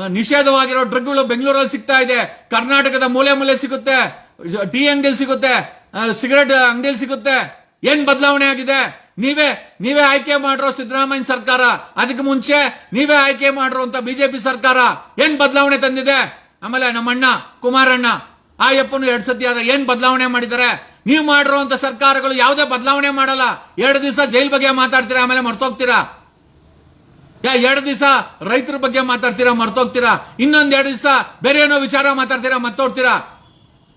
ನಿಷೇಧವಾಗಿರೋ ಡ್ರಗ್ಗಳು ಬೆಂಗಳೂರಲ್ಲಿ ಸಿಗ್ತಾ ಇದೆ. ಕರ್ನಾಟಕದ ಮೂಲೆ ಮೂಲೆ ಸಿಗುತ್ತೆ. ಟೀ ಅಂಗಡಿಲಿ ಸಿಗುತ್ತೆ. ಸಿಗರೆಟ್ ಅಂಗಡಿಲಿ ಸಿಗುತ್ತೆ. ಏನ್ ಬದಲಾವಣೆ ಆಗಿದೆ? ನೀವೇ ನೀವೇ ಆಯ್ಕೆ ಮಾಡಿರೋ ಸಿದ್ದರಾಮಯ್ಯ ಸರ್ಕಾರ. ಅದಕ್ಕೆ ಮುಂಚೆ ನೀವೇ ಆಯ್ಕೆ ಮಾಡಿರುವಂತ ಬಿಜೆಪಿ ಸರ್ಕಾರ. ಏನ್ ಬದಲಾವಣೆ ತಂದಿದೆ? ಆಮೇಲೆ ನಮ್ಮಣ್ಣ, ಕುಮಾರಣ್ಣ, ಆಯಪ್ಪನು ಎರಡ್ ಸತಿ ಆದ ಏನ್ ಬದಲಾವಣೆ ಮಾಡಿದ್ದಾರೆ? ನೀವು ಮಾಡಿರುವಂತ ಸರ್ಕಾರಗಳು ಯಾವುದೇ ಬದಲಾವಣೆ ಮಾಡಲ್ಲ. ಎರಡು ದಿವಸ ಜೈಲ್ ಬಗ್ಗೆ ಮಾತಾಡ್ತೀರಾ? ಆಮೇಲೆ ಮರ್ತೋಗ್ತೀರಾ? ಯಾ, ಎರಡು ದಿವಸ ರೈತರ ಬಗ್ಗೆ ಮಾತಾಡ್ತೀರಾ? ಮರ್ತೋಗ್ತೀರಾ? ಇನ್ನೊಂದ್ ಎರಡು ದಿವಸ ಬೇರೆ ಏನೋ ವಿಚಾರ ಮಾತಾಡ್ತೀರಾ? ಮರ್ತೋಗ್ತೀರಾ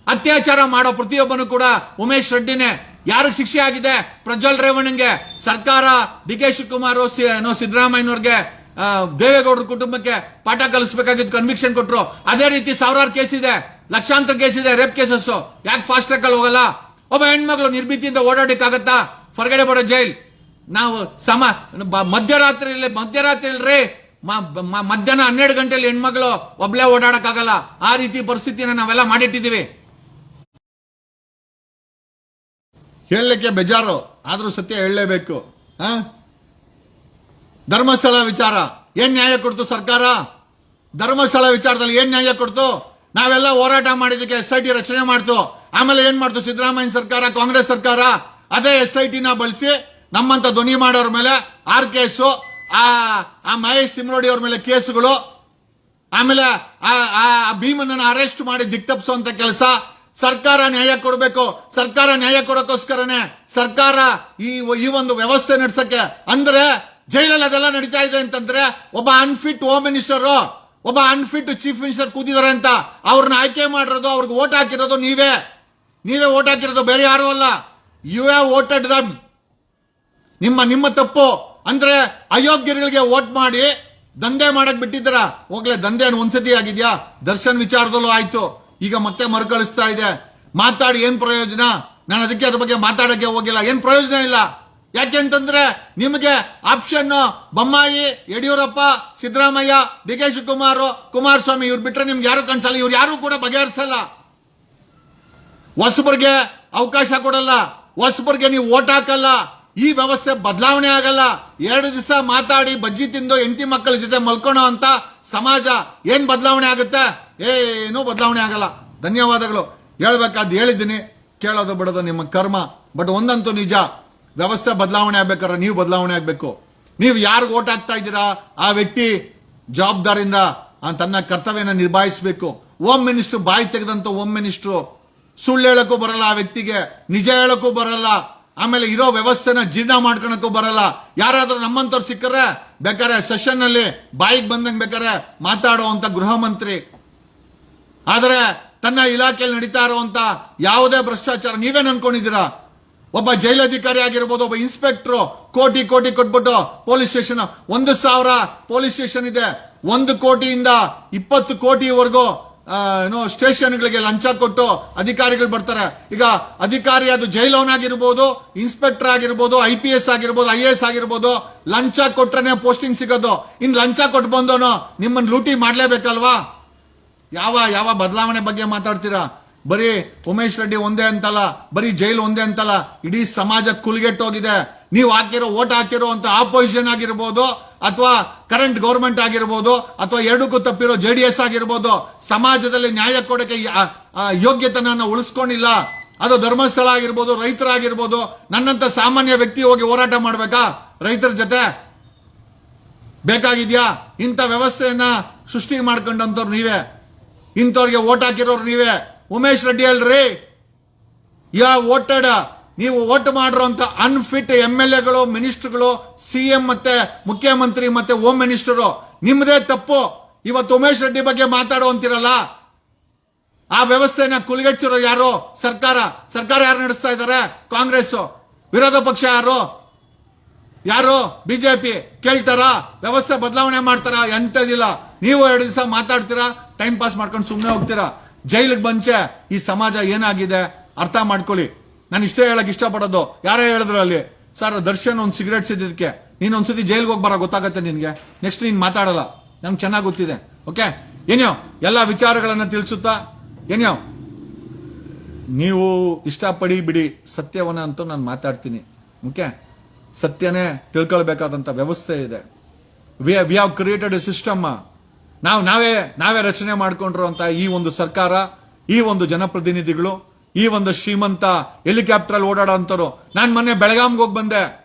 ಅತ್ಯಾಚಾರ ಮಾಡೋ ಪ್ರತಿಯೊಬ್ಬನು ಕೂಡ ಉಮೇಶ್ ರೆಡ್ಡಿನೇ. ಯಾರಿಗೆ ಶಿಕ್ಷೆ ಆಗಿದೆ? ಪ್ರಜ್ವಲ್ ರೇವಣ್ಣಗೆ ಸರ್ಕಾರ ಡಿ ಕೆ ಶಿವಕುಮಾರ್ ಸಿದ್ದರಾಮಯ್ಯನವ್ರಿಗೆ ದೇವೇಗೌಡರ ಕುಟುಂಬಕ್ಕೆ ಪಾಠ ಕಲಿಸಬೇಕಾಗಿದ್ದು ಕನ್ವಿಕ್ಷನ್ ಕೊಟ್ಟರು ಅದೇ ರೀತಿ ಸಾವಿರಾರು ಕೇಸ್ ಇದೆ. ಲಕ್ಷಾಂತರ ಕೇಸ್ ಇದೆ ರೇಪ್ ಕೇಸಸ್ ಯಾಕೆ ಫಾಸ್ಟ್ ಟ್ರ್ಯಾಕ್ ಅಲ್ಲಿ ಹೋಗಲ್ಲ? ಒಬ್ಬ ಹೆಣ್ಮಗಳು ನಿರ್ಭೀತಿಯಿಂದ ಓಡಾಡಕ್ಕಾಗತ್ತಾ? ಹೊರಗಡೆ ಬರೋ ಜೈಲ್ ನಾವು ಸಮ ಮಧ್ಯರಾತ್ರಿಯಲ್ಲಿ ಮಧ್ಯರಾತ್ರಿಯಲ್ಲಿ ಮಧ್ಯಾಹ್ನ ಹನ್ನೆರಡು ಗಂಟೆಯಲ್ಲಿ ಹೆಣ್ಮಗಳು ಒಬ್ಳೆ ಓಡಾಡಕ್ಕಾಗಲ್ಲ. ಆ ರೀತಿ ಪರಿಸ್ಥಿತಿನ ನಾವೆಲ್ಲ ಮಾಡಿಟ್ಟಿದೀವಿ ಹೇಳಲಿಕ್ಕೆ ಬೇಜಾರು, ಆದರೂ ಸತ್ಯ ಹೇಳಲೇಬೇಕು ಆ ಧರ್ಮಸ್ಥಳ ವಿಚಾರ, ಏನು ನ್ಯಾಯ ಕೊಡ್ತು ಸರ್ಕಾರ? ಧರ್ಮಸ್ಥಳ ವಿಚಾರದಲ್ಲಿ ಏನು ನ್ಯಾಯ ಕೊಡ್ತು? ನಾವೆಲ್ಲ ಹೋರಾಟ ಮಾಡಿದ್ದಕ್ಕೆ ಎಸ್ ಐ ಟಿ ರಚನೆ ಮಾಡ್ತು. ಆಮೇಲೆ ಏನು ಮಾಡ್ತು ಸಿದ್ದರಾಮಯ್ಯ ಸರ್ಕಾರ, ಕಾಂಗ್ರೆಸ್ ಸರ್ಕಾರ? ಅದೇ ಎಸ್ ಐ ಟಿನ ಬಳಸಿ ನಮ್ಮಂತ ಧ್ವನಿ ಮಾಡೋರ ಮೇಲೆ, ಆರ್ ಕೇಸು, ಆ ಆ ಮಹೇಶ್ ತಿಮ್ರೋಡಿ ಅವ್ರ ಮೇಲೆ ಕೇಸುಗಳು, ಆಮೇಲೆ ಆ ಆ ಭೀಮನನ್ನು ಅರೆಸ್ಟ್ ಮಾಡಿ ದಿಕ್ತಪ್ಸುವಂತ ಕೆಲಸ ಸರ್ಕಾರ ನ್ಯಾಯ ಕೊಡಬೇಕು, ಸರ್ಕಾರ ನ್ಯಾಯ ಕೊಡೋಕ್ಕೋಸ್ಕರನೇ ಸರ್ಕಾರ ಈ ಈ ಒಂದು ವ್ಯವಸ್ಥೆ ನಡೆಸಕ್ಕೆ. ಅಂದ್ರೆ ಜೈಲಲ್ಲಿ ಅದೆಲ್ಲ ನಡೀತಾ ಇದೆ ಅಂತಂದ್ರೆ ಒಬ್ಬ ಅನ್ಫಿಟ್ ಹೋಮ್ ಮಿನಿಸ್ಟರ್ ಒಬ್ಬ ಅನ್ಫಿಟ್ ಚೀಫ್ ಮಿನಿಸ್ಟರ್ ಕೂತಿದ್ದಾರೆ ಅಂತ ಅವ್ರನ್ನ ಆಯ್ಕೆ ಮಾಡಿರೋದು, ಅವ್ರಿಗೆ ಓಟ್ ಹಾಕಿರೋದು ನೀವೇ. ನೀವೇ ಓಟ್ ಹಾಕಿರೋದು, ಬೇರೆ ಯಾರು ಅಲ್ಲ. ಯು ಹ್ಯಾವ್ ವೋಟೆಡ್ ದಮ್ ನಿಮ್ಮ ನಿಮ್ಮ ತಪ್ಪು. ಅಂದ್ರೆ ಅಯೋಗ್ಯರಿಗೆ ವೋಟ್ ಮಾಡಿ ದಂಧೆ ಮಾಡಕ್ ಬಿಟ್ಟಿದ್ದೀರ? ಹೋಗ್ಲೇ ದಂಧೆ ಒಂದ್ಸತಿ ಆಗಿದ್ಯಾ? ದರ್ಶನ್ ವಿಚಾರದಲ್ಲೂ ಆಯ್ತು. ಈಗ ಮತ್ತೆ ಮರುಕಳಿಸ್ತಾ ಇದೆ. ಮಾತಾಡಿ, ಏನ್ ಪ್ರಯೋಜನ? ನಾನು ಅದಕ್ಕೆ ಅದ್ರ ಬಗ್ಗೆ ಮಾತಾಡಕ್ಕೆ ಹೋಗಿಲ್ಲ. ಏನ್ ಪ್ರಯೋಜನ ಇಲ್ಲ? ಯಾಕೆ ಅಂತಂದ್ರೆ ನಿಮಗೆ option Bommai, Yediyurappa, Siddaramaiah, D K Shivakumar, Kumaraswamy ಇವ್ರು ಬಿಟ್ರೆ ನಿಮ್ಗೆ ಯಾರು ಕಾಣಿಸಲ್ಲ. ಇವ್ರು ಯಾರು ಕೂಡ ಬಗೆಹರಿಸಲ್ಲ. ಹೊಸಬರಿಗೆ ಅವಕಾಶ ಕೊಡಲ್ಲ. ಹೊಸಬರಿಗೆ ನೀವು ಓಟ್ ಹಾಕಲ್ಲ. ಈ ವ್ಯವಸ್ಥೆ ಬದಲಾವಣೆ ಆಗಲ್ಲ. ಎರಡು ದಿವಸ ಮಾತಾಡಿ ಬಜ್ಜಿ ತಿಂದು ಹೆಂಡತಿ ಮಕ್ಕಳ ಜೊತೆ ಮಲ್ಕೊಳೋ ಅಂತ ಸಮಾಜ ಏನ್ ಬದಲಾವಣೆ ಆಗುತ್ತೆ? ಏನೂ ಬದಲಾವಣೆ ಆಗಲ್ಲ. ಧನ್ಯವಾದಗಳು. ಹೇಳ್ಬೇಕಾದ್ ಹೇಳಿದ್ದೀನಿ. ಕೇಳೋದು ಬಿಡೋದು ನಿಮ್ಮ ಕರ್ಮ. ಬಟ್ ಒಂದಂತೂ ನಿಜ. ವ್ಯವಸ್ಥೆ ಬದಲಾವಣೆ ಆಗ್ಬೇಕಾದ್ರೆ ನೀವು ಬದಲಾವಣೆ ಆಗ್ಬೇಕು. ನೀವು ಯಾರಿಗೆ ಓಟ್ ಹಾಕ್ತಾ ಇದ್ದೀರಾ? ಆ ವ್ಯಕ್ತಿ ಜವಾಬ್ದಾರಿಯಿಂದ ತನ್ನ ಕರ್ತವ್ಯನ ನಿಭಾಯಿಸಬೇಕು. ಹೋಮ್ ಮಿನಿಸ್ಟರ್ ಬಾಯಿ ತೆಗೆದಂತ ಹೋಮ್ ಮಿನಿಸ್ಟ್ರು ಸುಳ್ಳು ಹೇಳಕ್ಕೂ ಬರಲ್ಲ ಆ ವ್ಯಕ್ತಿಗೆ. ನಿಜ ಹೇಳಕ್ಕೂ ಬರಲ್ಲ. ಆಮೇಲೆ ಇರೋ ವ್ಯವಸ್ಥೆನ ಜೀರ್ಣ ಮಾಡ್ಕೊಳಕ್ಕೂ ಬರಲ್ಲ. ಯಾರಾದ್ರೂ ನಮ್ಮಂತವ್ರು ಸಿಕ್ಕರೆ ಬೇಕಾರೆ ಸೆಷನ್ ಅಲ್ಲಿ ಬಾಯಿಗೆ ಬಂದಂಗೆ ಬೇಕಾರೆ ಮಾತಾಡುವಂತ ಗೃಹ ಮಂತ್ರಿ. ಆದರೆ ತನ್ನ ಇಲಾಖೆಯಲ್ಲಿ ನಡೀತಾ ಇರುವಂತ ಯಾವುದೇ ಭ್ರಷ್ಟಾಚಾರ ನೀವೇನು ಅನ್ಕೊಂಡಿದ್ದೀರಾ ಒಬ್ಬ ಜೈಲಧಿಕಾರಿ ಆಗಿರ್ಬೋದು, ಒಬ್ಬ ಇನ್ಸ್ಪೆಕ್ಟರ್ ಕೋಟಿ ಕೋಟಿ ಕೊಟ್ಬಿಟ್ಟು ಪೊಲೀಸ್ ಸ್ಟೇಷನ್, ಒಂದು ಸಾವಿರ ಪೊಲೀಸ್ ಸ್ಟೇಷನ್ ಇದೆ. ಒಂದು ಕೋಟಿಯಿಂದ ಇಪ್ಪತ್ತು ಕೋಟಿವರೆಗೂ ಏನೋ ಸ್ಟೇಷನ್ಗಳಿಗೆ ಲಂಚ ಕೊಟ್ಟು ಅಧಿಕಾರಿಗಳು ಬರ್ತಾರೆ. ಈಗ ಅಧಿಕಾರಿ ಅದು ಜೈಲವನಾಗಿರ್ಬೋದು ಇನ್ಸ್ಪೆಕ್ಟರ್ ಆಗಿರ್ಬೋದು, ಐ ಪಿ ಎಸ್ ಆಗಿರ್ಬೋದು, ಐ ಎ ಎಸ್ ಆಗಿರ್ಬೋದು, ಲಂಚ ಕೊಟ್ರೇನೆ ಪೋಸ್ಟಿಂಗ್ ಸಿಗೋದು. ಇನ್ ಲಂಚ ಕೊಟ್ಟು ಬಂದೋನು ನಿಮ್ಮನ್ನ ಲೂಟಿ ಮಾಡ್ಲೇಬೇಕಲ್ವಾ? ಯಾವ ಯಾವ ಬದಲಾವಣೆ ಬಗ್ಗೆ ಮಾತಾಡ್ತೀರಾ? ಬರೀ ಉಮೇಶ್ ರೆಡ್ಡಿ ಒಂದೇ ಅಂತಲ್ಲ, ಬರೀ ಜೈಲು ಒಂದೇ ಅಂತಲ್ಲ, ಇಡೀ ಸಮಾಜ ಕುಲ್ಗೆಟ್ಟೋಗಿದೆ. ನೀವು ಹಾಕಿರೋ ಓಟ್ ಹಾಕಿರೋ ಅಂತ ಆಪೋಸಿಷನ್ ಆಗಿರ್ಬೋದು, ಅಥವಾ ಕರೆಂಟ್ ಗೌರ್ಮೆಂಟ್ ಆಗಿರ್ಬೋದು, ಅಥವಾ ಎರಡಕ್ಕೂ ತಪ್ಪಿರೋ ಜೆ ಡಿ ಎಸ್ ಆಗಿರ್ಬೋದು, ಸಮಾಜದಲ್ಲಿ ನ್ಯಾಯ ಕೊಡಕ್ಕೆ ಯಾ- ಆ, ಯೋಗ್ಯತನನ್ನ ಉಳಿಸ್ಕೊಂಡಿಲ್ಲ. ಅದು ಧರ್ಮಸ್ಥಳ ಆಗಿರ್ಬೋದು, ರೈತರಾಗಿರ್ಬೋದು, ನನ್ನಂತ ಸಾಮಾನ್ಯ ವ್ಯಕ್ತಿ ಹೋಗಿ ಹೋರಾಟ ಮಾಡ್ಬೇಕಾ? ರೈತರ ಜೊತೆ? ಬೇಕಾಗಿದ್ಯಾ? ಇಂಥ ವ್ಯವಸ್ಥೆಯನ್ನ ಸೃಷ್ಟಿ ಮಾಡ್ಕೊಂಡಂತವ್ರು ನೀವೇ. ಇಂಥವ್ರಿಗೆ ಓಟ್ ಹಾಕಿರೋರು ನೀವೇ? ಉಮೇಶ್ ರೆಡ್ಡಿ ಅಲ್ರಿ? ಯಾ ವೋಟೆಡ ನೀವು ವೋಟ್ ಮಾಡಿರೋಂಥ ಅನ್ಫಿಟ್ ಎಂ ಎಲ್ ಎಗಳು, ಮಿನಿಸ್ಟರ್ಗಳು ಸಿಎಂ ಮತ್ತೆ ಮುಖ್ಯಮಂತ್ರಿ ಮತ್ತೆ ಹೋಮ್ ಮಿನಿಸ್ಟರು ನಿಮ್ಮದೇ ತಪ್ಪು. ಇವತ್ತು ಉಮೇಶ್ ರೆಡ್ಡಿ ಬಗ್ಗೆ ಮಾತಾಡುವಂತಿರಲ್ಲ ಆ ವ್ಯವಸ್ಥೆನ ಕುಲಗೆಡ್ಸಿರೋ ಯಾರು? ಸರ್ಕಾರ. ಸರ್ಕಾರ ಯಾರು ನಡೆಸ್ತಾ ಇದ್ದಾರೆ? ಕಾಂಗ್ರೆಸ್ ವಿರೋಧ ಪಕ್ಷ ಯಾರು? ಯಾರು ಬಿಜೆಪಿ ಕೇಳ್ತಾರ? ವ್ಯವಸ್ಥೆ ಬದಲಾವಣೆ ಮಾಡ್ತಾರ? ಎಂತದಿಲ್ಲ ನೀವು ಎರಡು ದಿವಸ ಮಾತಾಡ್ತೀರಾ? ಟೈಮ್ ಪಾಸ್ ಮಾಡ್ಕೊಂಡು ಸುಮ್ಮನೆ ಹೋಗ್ತೀರಾ? ಜೈಲಿಗೆ ಬಂಚೆ ಈ ಸಮಾಜ ಏನಾಗಿದೆ? ಅರ್ಥ ಮಾಡ್ಕೊಳ್ಳಿ. ನಾನು ಇಷ್ಟೇ ಹೇಳಕ್ ಇಷ್ಟಪಡೋದು. ಯಾರೇ ಹೇಳಿದ್ರು ಅಲ್ಲಿ, ಸರ್, ದರ್ಶನ್ ಒಂದು ಸಿಗರೇಟ್ ಸಿದ್ದಕ್ಕೆ ನೀನು ಒಂದ್ಸತಿ ಜೈಲ್ಗೆ ಹೋಗಿ ಬರೋ ಗೊತ್ತಾಗತ್ತೆ ನಿನಗೆ. ನೆಕ್ಸ್ಟ್ ನೀನು ಮಾತಾಡಲ್ಲ. ನಂಗೆ ಚೆನ್ನಾಗಿ ಗೊತ್ತಿದೆ. ಓಕೆ? ಏನ್ಯೋ ಎಲ್ಲ ವಿಚಾರಗಳನ್ನು ತಿಳಿಸುತ್ತಾ? ಏನ್ಯೋ ನೀವು ಇಷ್ಟಪಡಿ ಬಿಡಿ ಸತ್ಯವನ ಅಂತ ನಾನು ಮಾತಾಡ್ತೀನಿ. ಓಕೆ? ಸತ್ಯನೇ ತಿಳ್ಕೊಳ್ಬೇಕಾದಂಥ ವ್ಯವಸ್ಥೆ ಇದೆ. We we have created a system ನಾವು, ನಾವೇ ನಾವೇ ರಚನೆ ಮಾಡಿಕೊಂಡಿರುವಂಥ ಈ ಒಂದು ಸರ್ಕಾರ, ಈ ಒಂದು ಜನಪ್ರತಿನಿಧಿಗಳು, ಈ ಒಂದು ಶ್ರೀಮಂತ ಹೆಲಿಕಾಪ್ಟರ್ ಅಲ್ಲಿ ಓಡಾಡೋಂಥವ್ರು ನಾನು ಮೊನ್ನೆ ಬೆಳಗಾಂಗೆ ಹೋಗಿ ಬಂದೆ.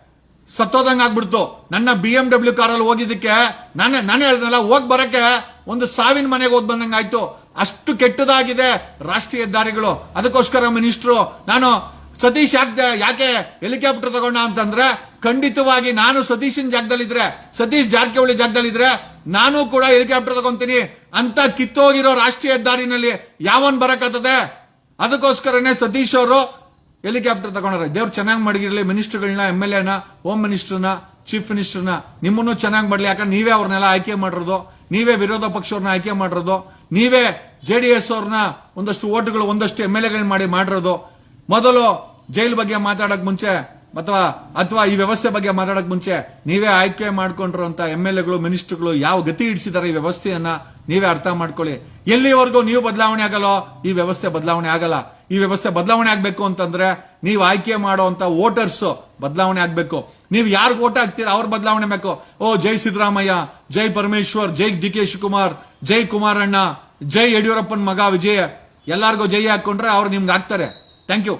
ಸತ್ತೋದಂಗೆ ಆಗ್ಬಿಡ್ತು. ನನ್ನ ಬಿ ಎಂ ಡಬ್ಲ್ಯೂ ಕಾರಲ್ಲಿ ಹೋಗಿದ್ದಕ್ಕೆ, ನಾನೇ, ನಾನು ಹೇಳ್ದಲ್ಲ ಹೋಗಿ ಬರಕ್ಕೆ ಒಂದು ಸಾವಿನ ಮನೆಗೆ ಹೋಗಿ ಬಂದಂಗೆ ಆಯಿತು. ಅಷ್ಟು ಕೆಟ್ಟದಾಗಿದೆ ರಾಷ್ಟ್ರೀಯ ಹೆದ್ದಾರಿಗಳು. ಅದಕ್ಕೋಸ್ಕರ ಮಿನಿಸ್ಟ್ರು, ನಾನು ಸತೀಶ್ ಯಾಕೆ ಯಾಕೆ ಹೆಲಿಕಾಪ್ಟರ್ ತಗೊಂಡ ಅಂತಂದ್ರೆ, ಖಂಡಿತವಾಗಿ ನಾನು ಸತೀಶನ್ ಜಾಗದಲ್ಲಿದ್ರೆ, ಸತೀಶ್ ಜಾರಕಿಹೊಳಿ ಜಾಗದಲ್ಲಿದ್ರೆ, ನಾನು ಕೂಡ ಹೆಲಿಕಾಪ್ಟರ್ ತಗೊಂತೀನಿ ಅಂತ ಕಿತ್ತೋಗಿರೋ ರಾಷ್ಟ್ರೀಯ ಹೆದ್ದಾರಿನಲ್ಲಿ ಯಾವನ್ ಬರಕತ್ತದೆ? ಅದಕ್ಕೋಸ್ಕರನೇ ಸತೀಶ್ ಅವರು ಹೆಲಿಕಾಪ್ಟರ್ ತಗೊಂಡ್ರೆ. ದೇವ್ರು ಚೆನ್ನಾಗಿ ಮಡಗಿರ್ಲಿ, ಮಿನಿಸ್ಟರ್ಗಳನ್ನ, ಎಂ ಎಲ್ ಎನ, ಹೋಮ್ ಮಿನಿಸ್ಟರ್ನ, ಚೀಫ್ ಮಿನಿಸ್ಟರ್ನ, ನಿಮ್ಮನ್ನು ಚೆನ್ನಾಗಿ ಮಾಡಲಿ. ಯಾಕಂದ್ರೆ ನೀವೇ ಅವ್ರನ್ನೆಲ್ಲ ಆಯ್ಕೆ ಮಾಡಿರೋದು, ನೀವೇ ವಿರೋಧ ಪಕ್ಷವ್ರನ್ನ ಆಯ್ಕೆ ಮಾಡಿರೋದು, ನೀವೇ ಜೆ ಡಿ ಎಸ್ ಅವ್ರನ್ನ ಒಂದಷ್ಟು ಓಟ್ಗಳು, ಒಂದಷ್ಟು ಎಂ ಎಲ್ ಎಗಳನ್ನ ಮಾಡಿ ಮಾಡಿರೋದು. ಮೊದಲು ಜೈಲ್ ಬಗ್ಗೆ ಮಾತಾಡಕ್ ಮುಂಚೆ ಅಥವಾ ಅಥವಾ ಈ ವ್ಯವಸ್ಥೆ ಬಗ್ಗೆ ಮಾತಾಡಕ್ ಮುಂಚೆ ನೀವೇ ಆಯ್ಕೆ ಮಾಡ್ಕೊಂಡಿರುವಂತ ಎಂ ಎಲ್ ಎಗಳು, ಮಿನಿಸ್ಟರ್ಗಳು ಯಾವ ಗತಿ ಇಡಿಸಿದಾರೆ ಈ ವ್ಯವಸ್ಥೆಯನ್ನ ನೀವೇ ಅರ್ಥ ಮಾಡ್ಕೊಳ್ಳಿ. ಎಲ್ಲಿವರೆಗೂ ನೀವು ಬದಲಾವಣೆ ಆಗಲ್ಲೋ ಈ ವ್ಯವಸ್ಥೆ ಬದಲಾವಣೆ ಆಗಲ್ಲ. ಈ ವ್ಯವಸ್ಥೆ ಬದಲಾವಣೆ ಆಗ್ಬೇಕು ಅಂತಂದ್ರೆ ನೀವು ಆಯ್ಕೆ ಮಾಡುವಂತ ವೋಟರ್ಸ್ ಬದಲಾವಣೆ ಆಗ್ಬೇಕು. ನೀವು ಯಾರು ವೋಟ್ ಹಾಕ್ತೀರಾ ಅವ್ರ ಬದಲಾವಣೆ ಬೇಕು. ಓ, ಜೈ ಸಿದ್ದರಾಮಯ್ಯ, ಜೈ ಪರಮೇಶ್ವರ್, ಜೈ ಡಿ ಕೆ ಶಿವಕುಮಾರ್, ಜೈ ಕುಮಾರಣ್ಣ, ಜೈ ಯಡಿಯೂರಪ್ಪನ ಮಗ ವಿಜಯ್. ಎಲ್ಲಾರ್ಗು ಜೈ ಹಾಕೊಂಡ್ರೆ ಅವ್ರು ನಿಮ್ಗೆ ಹಾಕ್ತಾರೆ. Thank you